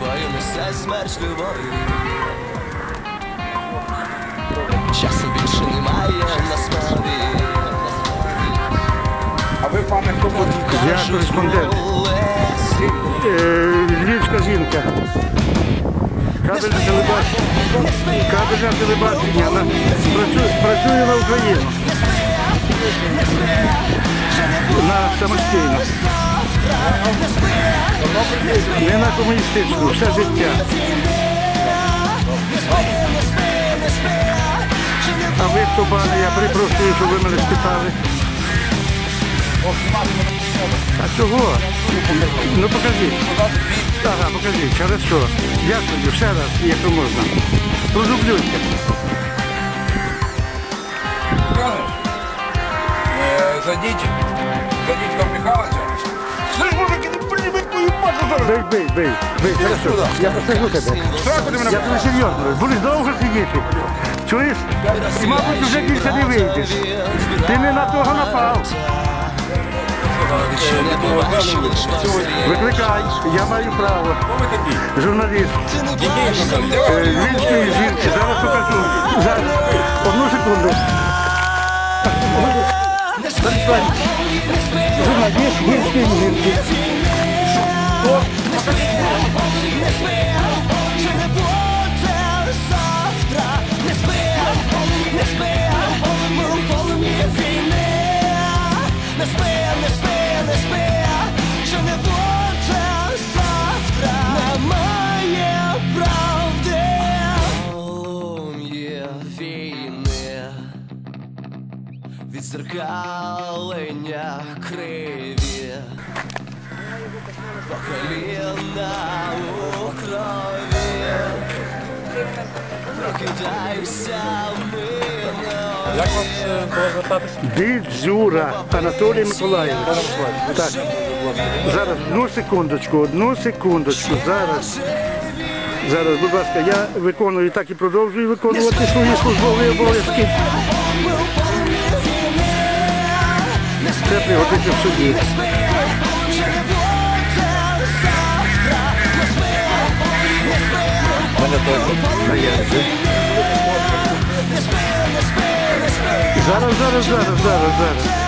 Боїмося смерть любові Часу більше немає на справі А ви, пане, хто буде? Я кореспондент. Е, львівська жінка. Кабельне телебачення. Кабельне телебачення. Працює на Україну. На самостійно. Не на комуністичну, все життя. А ви хто, пане, я перепрошую, що ви мене спитали. А чого? Ну покажіть. Ага, покажіть, хорошо. Дякую, ще раз, якщо можна. Продублюйте. Е, Зайдіть, зайдіть Михайловича. Слышь, мужики, ну блин, ви твою мать зараз. Бей, бей, бей, бей, хорошо. Я посажу тебе. Штрафи ти мене Я тобі серйозно. Будеш довго сидіти. Чуєш? І, мабуть, вже більше не вийдеш. Ти не на того напав. Викликай, я маю право. Журналіст. Е, Львівської жінки, зараз покажу. Зараз. Одну секунду. Журналіст Львівської жінки. Відзеркалення криві, поколінна у крові, прокидайся мило. Як вас е, було звертатися? Дідзюра Анатолій Миколаївич. Так. Зараз одну секундочку, одну секундочку. Зараз. Зараз, будь ласка, я виконую так і продовжую виконувати свої службові обов'язки. Це пригодиться в суді. Мене теж. Зараз, зараз, зараз, зараз, зараз.